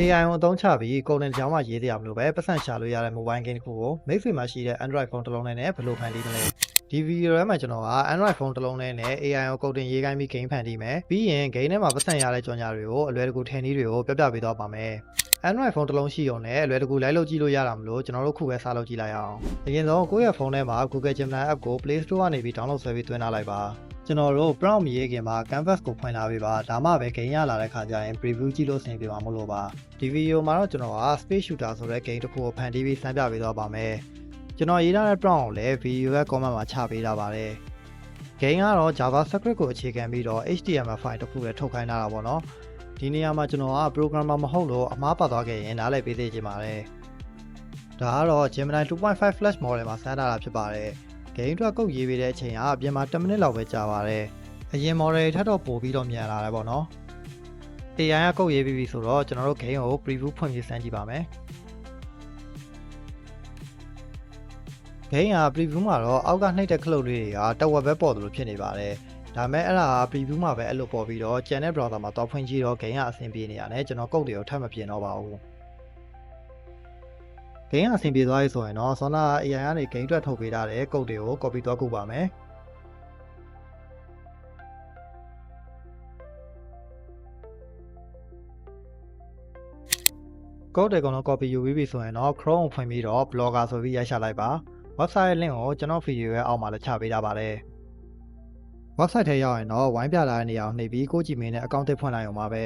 AI ကိုအသုံးချပြီးကုန်တင်ကြောင်းမှရေးတရားမလို့ပဲပတ်စံရှာလို့ရတဲ့ mobile game တစ်ခုကိုမိတ်ဆွေမှာရှိတဲ့ Android phone တစ်လုံးနဲ့ဘယ်လိုဖန်တီးမလဲဒီဗီဒီယိုထဲမှာကျွန်တော်က Android phone တစ်လုံးနဲ့ AI ကိုကုန်တင်ရေးခိုင်းပြီး game ဖန်တီးမယ်ပြီးရင် game ထဲမှာပတ်စံရတဲ့ကြော်ညာတွေကိုအလွယ်တကူထည့်နည်းတွေကိုပြပြပေးသွားပါမယ် Android phone တစ်လုံးရှိုံနဲ့အလွယ်တကူလိုက်လုပ်ကြည့်လို့ရတာမလို့ကျွန်တော်တို့ခုပဲစလုပ်ကြည့်လိုက်အောင်အရင်ဆုံးကိုယ့်ရဲ့ဖုန်းထဲမှာ Google Gemini app ကို Play Store ကနေပြီး download ဆွဲပြီးသွင်းထားလိုက်ပါ ကျွန်တော်တို့ prompt မရေးခင်မှာ canvas ကိုဖွင့်လာပေးပါဒါမှပဲ game ရလာတဲ့ခါကျရင် preview ကြည့်လို့အဆင်ပြေမှာမလို့ပါဒီဗီဒီယိုမှာတော့ကျွန်တော်က space shooter ဆိုတဲ့ game တစ်ခုကိုဖန်တီးပြီးစမ်းပြပေးသွားပါမယ်ကျွန်တော်ရေးထားတဲ့ prompt ကိုလည်းဗီဒီယိုရဲ့ comment မှာချပေးထားပါတယ် game ကတော့ JavaScript ကိုအခြေခံပြီးတော့ HTML file တစ်ခုလည်းထုတ်ခိုင်းထားတာပေါ့နော်ဒီနေရာမှာကျွန်တော်က programmer မဟုတ်လို့အမှားပါသွားခဲ့ရင်နားလည်ပေးသေးချင်ပါတယ်ဒါကတော့ Gemini 2.5 Flash model မှာစမ်းထားတာဖြစ်ပါတယ် game အတွက်ကုတ်ရေးပေးတဲ့အချိန်ကအပြင်မှာ10မိနစ်လောက်ပဲကြာပါတယ်အရင် model ထက်တော့ပိုပြီးတော့မြန်လာတယ်ပေါ့နော် AI ကကုတ်ရေးပြီးပြီဆိုတော့ကျွန်တော်တို့ game ကို preview ဖွင့်ပြီးစမ်းကြည့်ပါမယ် game က preview မှာတော့အောက်ကနှိပ်တဲ့ခလုတ်လေးတွေကတဝက်ပဲပေါ်သလိုဖြစ်နေပါတယ်ဒါပေမဲ့အဲ့ဒါက preview မှာပဲအဲ့လိုပေါ်ပြီးတော့ channel browser မှာတော့ဖွင့်ကြည့်တော့ game ကအဆင်ပြေနေရတယ်ကျွန်တော်ကုတ်တွေကိုထပ်မပြင်တော့ပါဘူး game ကအဆင်ပြေသွားပြီဆိုရင်တော့ Sona AI ကနေ game အတွက်ထုတ်ပေးထားတဲ့ကုတ်တွေကို copy သွားကုပါမယ်ကုတ်တွေကတော့ copy ယူပြီးပြီဆိုရင်တော့ Chrome ကိုဖွင့်ပြီးတော့ blogger ဆိုပြီးရိုက်ရှာလိုက်ပါ website link ကိုကျွန်တော် video ရဲ့အောက်မှာလည်းချပေးထားပါတယ် website ထဲရောက်ရင်တော့ဝိုင်းပြလာတဲ့နေရာကိုနှိပ်ပြီးကိုကြည့်မင်းနဲ့ account တစ်ဖွင့်လိုက်အောင်ပါပဲ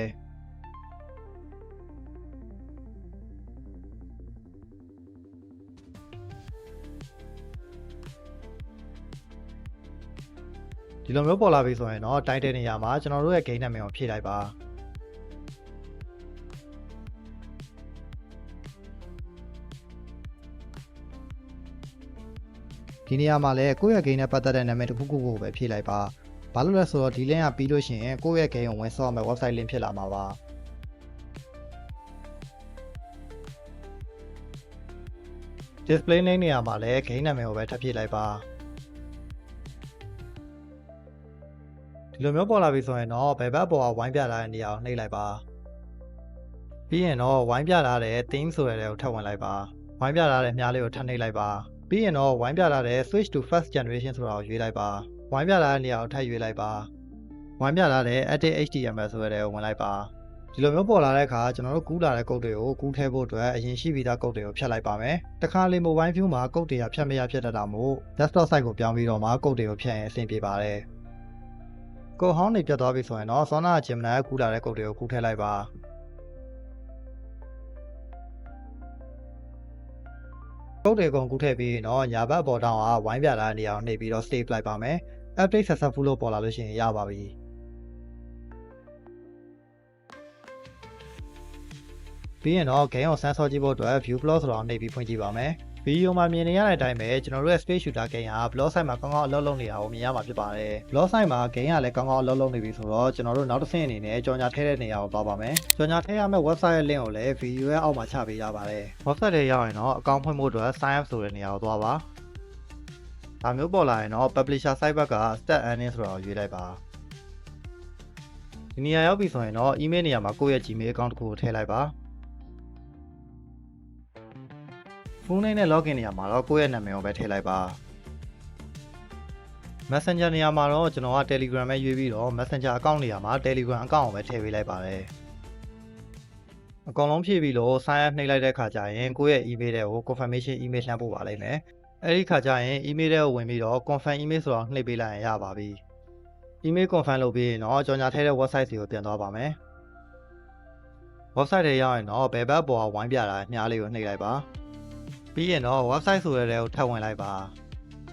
ဒီလိုမျိုးပေါ်လာပြီဆိုရင်တော့ title နေရာမှာကျွန်တော်တို့ရဲ့ game နာမည်ကိုဖြည့်လိုက်ပါဒီနေရာမှာလည်းကိုယ့်ရဲ့ game နဲ့ပတ်သက်တဲ့နာမည်တစ်ခုခုကိုပဲဖြည့်လိုက်ပါဘာလို့လဲဆိုတော့ဒီ link ကပြီးလို့ရှိရင်ကိုယ့်ရဲ့ game ကိုဝင်ဆော့မယ် website link ဖြစ်လာမှာပါ display name နေရာမှာလည်း game နာမည်ကိုပဲထပ်ဖြည့်လိုက်ပါ ဒီလိုမျိုးပေါ်လာပြီဆိုရင်တော့ဘယ်ဘက်ပေါ်ကဝိုင်းပြလာတဲ့နေရာကိုနှိပ်လိုက်ပါပြီးရင်တော့ဝိုင်းပြလာတဲ့ theme ဆိုတဲ့ကိုထပ်ဝင်လိုက်ပါဝိုင်းပြလာတဲ့မြားလေးကိုထပ်နှိပ်လိုက်ပါပြီးရင်တော့ဝိုင်းပြလာတဲ့ switch to first generation ဆိုတာကိုရွေးလိုက်ပါဝိုင်းပြလာတဲ့နေရာကိုထပ်ရွေးလိုက်ပါဝိုင်းပြလာတဲ့ edit html ဆိုတဲ့ကိုဝင်လိုက်ပါဒီလိုမျိုးပေါ်လာတဲ့အခါကျွန်တော်တို့ကူးလာတဲ့ကုတ်တွေကိုကူးထည့်ဖို့အတွက်အရင်ရှိပြီးသားကုတ်တွေကိုဖြတ်လိုက်ပါမယ်တခါလေ mobile view မှာကုတ်တွေကဖြတ်မရဖြတ်တတ်တာမို့ desktop site ကိုပြောင်းပြီးတော့မှကုတ်တွေကိုဖြတ်ရင်အဆင်ပြေပါတယ် ကိုဟောင်းနေပြတ်သွားပြီဆိုရင်တော့ Sona Gemini ကကူးလာတဲ့ကုတ်တွေကိုကူးထည့်လိုက်ပါကုတ်တွေအကုန်ကူးထည့်ပြီးရင်တော့ညာဘက်ပေါ်တောင်းကဝိုင်းပြလာတဲ့နေရာကိုနှိပ်ပြီးတော့ save လိုက်ပါမယ် update successful လို့ပေါ်လာလို့ရှိရင်ရပါပြီပြီးရင်တော့ game ကိုစမ်းဆော့ကြည့်ဖို့အတွက် view blog ဆိုတာကိုနှိပ်ပြီးဖွင့်ကြည့်ပါမယ် ဗီဒီယိုမှာမြင်နေရတဲ့အတိုင်းပဲကျွန်တော်တို့ရဲ့ space shooter game က blog site မှာကောင်းကောင်းအလုပ်လုပ်နေတာကိုမြင်ရမှာဖြစ်ပါတယ် blog site မှာ game ကလည်းကောင်းကောင်းအလုပ်လုပ်နေပြီဆိုတော့ကျွန်တော်တို့နောက်တစ်ဆင့်အနေနဲ့ကြော်ညာထည့်တဲ့နေရာကိုသွားပါမယ်ကြော်ညာထည့်ရမယ့် website ရဲ့ link ကိုလည်းဗီဒီယိုရဲ့အောက်မှာချပေးထားပါတယ် website ထဲရောက်ရင်တော့ account ဖွင့်ဖို့အတွက် sign up ဆိုတဲ့နေရာကိုသွားပါဒါမျိုးပေါ်လာရင်တော့ publisher site ဘက်က start earning ဆိုတာကိုရွေးလိုက်ပါဒီနေရာရောက်ပြီဆိုရင်တော့ email နေရာမှာကိုယ့်ရဲ့ gmail account တစ်ခုကိုထည့်လိုက်ပါ ဖုန်းနဲ့ login နေရာမှာတော့ကိုယ့်ရဲ့နာမည်ကိုပဲထည့်လိုက်ပါ Messenger နေရာမှာတော့ကျွန်တော်က Telegram ပဲရွေးပြီးတော့ Messenger account နေရာမှာ Telegram account ကိုပဲထည့်ပေးလိုက်ပါတယ်အကောင်လုံးဖြည့်ပြီးလို့ sign up နှိပ်လိုက်တဲ့ခါကျရင်ကိုယ့်ရဲ့ email တွေကို confirmation email လှမ်းပို့ပါလိမ့်မယ်အဲ့ဒီခါကျရင် email တွေကိုဝင်ပြီးတော့ confirm email ဆိုတာကိုနှိပ်ပေးလိုက်ရင်ရပါပြီ email confirm လုပ်ပြီးရင်တော့ကြော်ညာထည့်တဲ့ website စီကိုပြန်သွားပါမယ် website ထဲရောက်ရင်တော့ဘယ်ဘက်ပေါ်ကဝိုင်းပြတာညှားလေးကိုနှိပ်လိုက်ပါ ပြီးရင်တော့ website ဆိုတဲ့ထဲကိုထပ်ဝင်လိုက်ပါ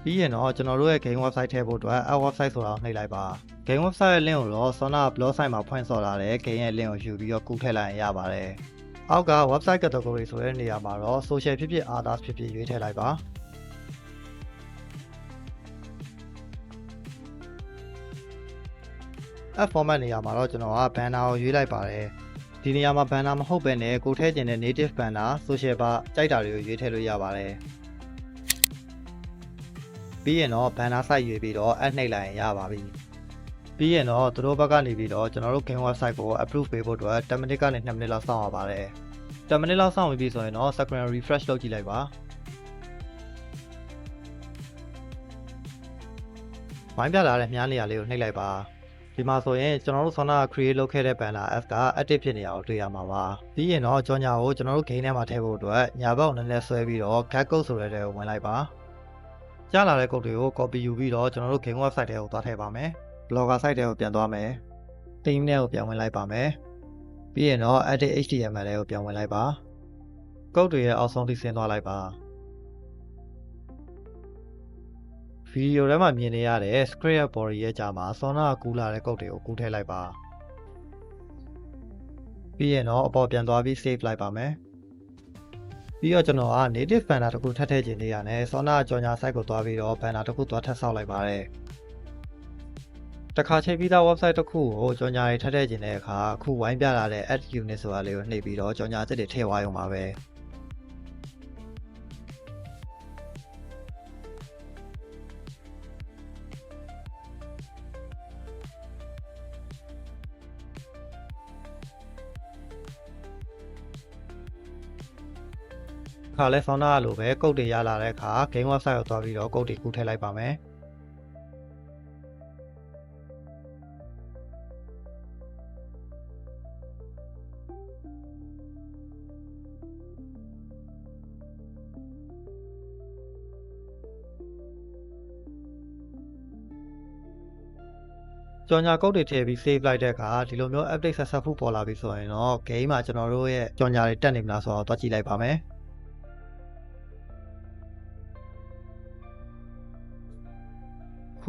ပြီးရင်တော့ကျွန်တော်တို့ရဲ့ game website ထည့်ဖို့အတွက်အ website ဆိုတာကိုနှိပ်လိုက်ပါ game website ရဲ့ link ကိုတော့ Sona blog site မှာဖွင့်ဆော်လာတဲ့ game ရဲ့ link ကိုယူပြီးတော့ကူးထည့်လိုက်ရင်ရပါတယ်အောက်က website category ဆိုတဲ့နေရာမှာတော့ social ဖြစ်ဖြစ် others ဖြစ်ဖြစ်ရွေးထည့်လိုက်ပါ app format နေရာမှာတော့ကျွန်တော်က banner ကိုရွေးလိုက်ပါတယ် ဒီနေရာမှာ banner မဟုတ်ဘဲနဲ့ကိုထည့်ကျင်တဲ့ native banner social bar ကြိုက်တာတွေကိုရွေးထည့်လို့ရပါတယ်ပြီးရင်တော့ banner site ရွေးပြီးတော့ add နှိပ်လိုက်ရင်ရပါပြီပြီးရင်တော့သူတို့ဘက်ကနေပြီးတော့ကျွန်တော်တို့ game website ကို approve ပေးဖို့အတွက်10မိနစ်ကနေ2မိနစ်လောက်စောင့်ရပါတယ်10မိနစ်လောက်စောင့်ပြီးပြီဆိုရင်တော့ screen refresh လုပ်ကြည့်လိုက်ပါဝိုင်းပြလာတဲ့မြားနေရာလေးကိုနှိပ်လိုက်ပါ ဒီမှာဆိုရင်ကျွန်တော်တို့ Sona create လုပ်ခဲ့တဲ့ banner F က active ဖြစ်နေတာကိုတွေ့ရမှာပါပြီးရင်တော့ကြော်ညာကိုကျွန်တော်တို့ game ထဲမှာထည့်ဖို့အတွက်ညာဘက်ကိုနည်းနည်းဆွဲပြီးတော့ get code ဆိုတဲ့တဲ့ကိုဝင်လိုက်ပါကျလာတဲ့ code တွေကို copy ယူပြီးတော့ကျွန်တော်တို့ game website ထဲကိုသွားထည့်ပါမယ် blogger site ထဲကိုပြန်သွားမယ် theme ထဲကိုပြန်ဝင်လိုက်ပါမယ်ပြီးရင်တော့ edit html ထဲကိုပြန်ဝင်လိုက်ပါ code တွေရဲ့အောက်ဆုံးထိဆင်းသွားလိုက်ပါ ဗီဒီယိုထဲမှာမြင်နေရတဲ့ script ရဲ့ body ရဲ့ကြားမှာ Sona ကကူးလာတဲ့ code တွေကိုကူးထည့်လိုက်ပါပြီးရင်တော့အပေါ်ပြန်သွားပြီး save လိုက်ပါမယ်ပြီးတော့ကျွန်တော်က native banner တစ်ခုထပ်ထည့်ခြင်းနေရတယ် Sona ကြော်ညာ site ကိုသွားပြီးတော့ banner တစ်ခုသွားထပ်ဆောက်လိုက်ပါတယ်တခါချိန်ပြီးသား website တစ်ခုကိုကြော်ညာတွေထပ်ထည့်ခြင်းတဲ့အခါအခုဝိုင်းပြလာတဲ့ add unit ဆိုတာလေးကိုနှိပ်ပြီးတော့ကြော်ညာချက်တွေထည့်သွားရုံပါပဲ ခါလဲ Sona ကလိုပဲကုတ်တွေရလာတဲ့အခါ game website ကိုသွားပြီးတော့ကုတ်တွေကူးထည့်လိုက်ပါမယ်ကြော်ညာကုတ်တွေထည့်ပြီး save လိုက်တဲ့အခါဒီလိုမျိုး update successful ပေါ်လာပြီဆိုရင်တော့ game မှာကျွန်တော်တို့ရဲ့ကြော်ညာတွေတက်နေမလားဆိုတော့တွားကြည့်လိုက်ပါမယ်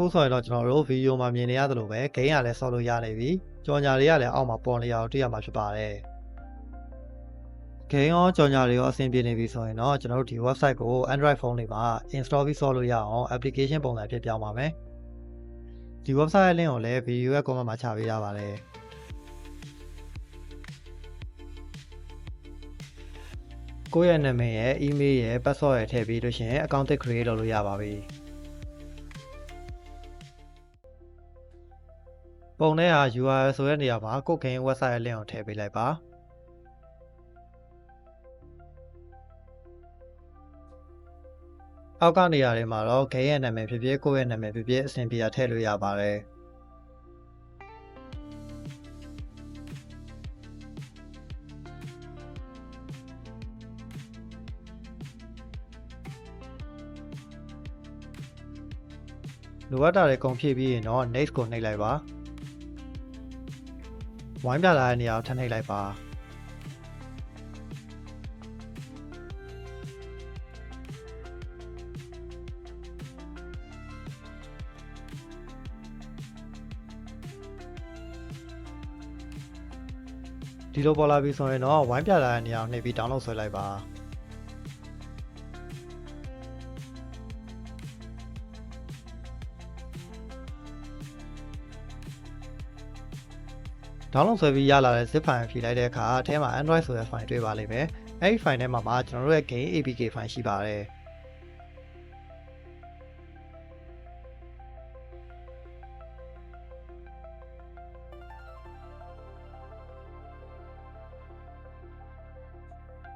ခုဆိုရင်တော့ကျွန်တော်တို့ဗီဒီယိုမှာမြင်နေရသလိုပဲ game ကလည်းဆော့လို့ရနေပြီကြော်ညာတွေကလည်းအောက်မှာပေါ်နေရအောင်တွေ့ရမှာဖြစ်ပါတယ် game ရောကြော်ညာတွေရောအဆင်ပြေနေပြီဆိုရင်တော့ကျွန်တော်တို့ဒီ website ကို Android phone တွေမှာ install ပြီးဆော့လို့ရအောင် application ပုံစံဖြစ်ပြောင်းပါမယ်ဒီ website ရဲ့ link ကိုလည်း video ရဲ့ comment မှာချပေးထားပါတယ်ကိုယ့်ရဲ့နာမည်ရဲ့ email ရဲ့ password ရဲ့ထည့်ပြီးလို့ရှိရင် account သစ် create လုပ်လို့ရပါပြီ ပုံထဲဟာ URL ဆိုတဲ့နေရာမှာကိုယ့် game website ရဲ့ link ကိုထည့်ပေးလိုက်ပါအောက်ကနေရာတွေမှာတော့ game ရဲ့နာမည်ဖြစ်ဖြစ်ကိုယ့်ရဲ့နာမည်ဖြစ်ဖြစ်အဆင်ပြေတာထည့်လို့ရပါတယ်လိုအပ်တာတွေကုန်ဖြည့်ပြီးရင်တော့ next ကိုနှိပ်လိုက်ပါ ဝိုင်းပြလာတဲ့နေရာကိုထပ်နှိပ်လိုက်ပါဒီလိုပေါ်လာပြီဆိုရင်တော့ဝိုင်းပြလာတဲ့နေရာကိုနှိပ်ပြီး download ဆွဲလိုက်ပါ download ဆွဲပြီးရလာတဲ့ zip file ဖြည့်လိုက်တဲ့အခါအထဲမှာ Android ဆိုတဲ့ file တွေ့ပါလိမ့်မယ်။အဲဒီ file ထဲမှာမှာကျွန်တော်တို့ရဲ့ game APK file ရှိပါတယ်။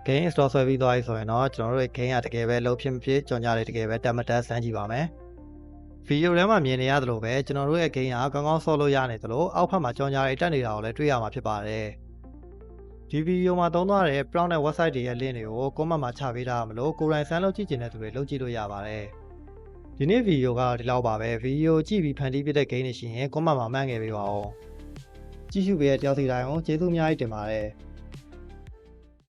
game install ဆွဲပြီးသွားပြီဆိုရင်တော့ကျွန်တော်တို့ရဲ့ game ကတကယ်ပဲလုံးဖြစ်မဖြစ်ကြော်ညာတွေတကယ်ပဲတက်မတက်စမ်းကြည့်ပါမယ်။ ဗီဒီယိုထဲမှာမြင်နေရသလိုပဲကျွန်တော်တို့ရဲ့ game ကကောင်းကောင်းဆော့လို့ရနေသလိုအောက်ဖက်မှာကြော်ညာတွေတက်နေတာကိုလည်းတွေ့ရမှာဖြစ်ပါတယ်။ဒီဗီဒီယိုမှာသုံးသွားတဲ့ Brown နဲ့ website တွေရဲ့ link တွေကို comment မှာချပေးထားမလို့ကိုယ်တိုင်စမ်းလုပ်ကြည့်ချင်တဲ့သူတွေလုပ်ကြည့်လို့ရပါတယ်။ဒီနေ့ဗီဒီယိုကတော့ဒီလောက်ပါပဲဗီဒီယိုကြည့်ပြီးဖန်တီးပြတဲ့ game တွေရှိရင် comment မှာမှတ်ငယ်ပေးပါဦး။ကြည့်ရှုပေးတဲ့တယောက်စီတိုင်းကိုကျေးဇူးအများကြီးတင်ပါတယ်။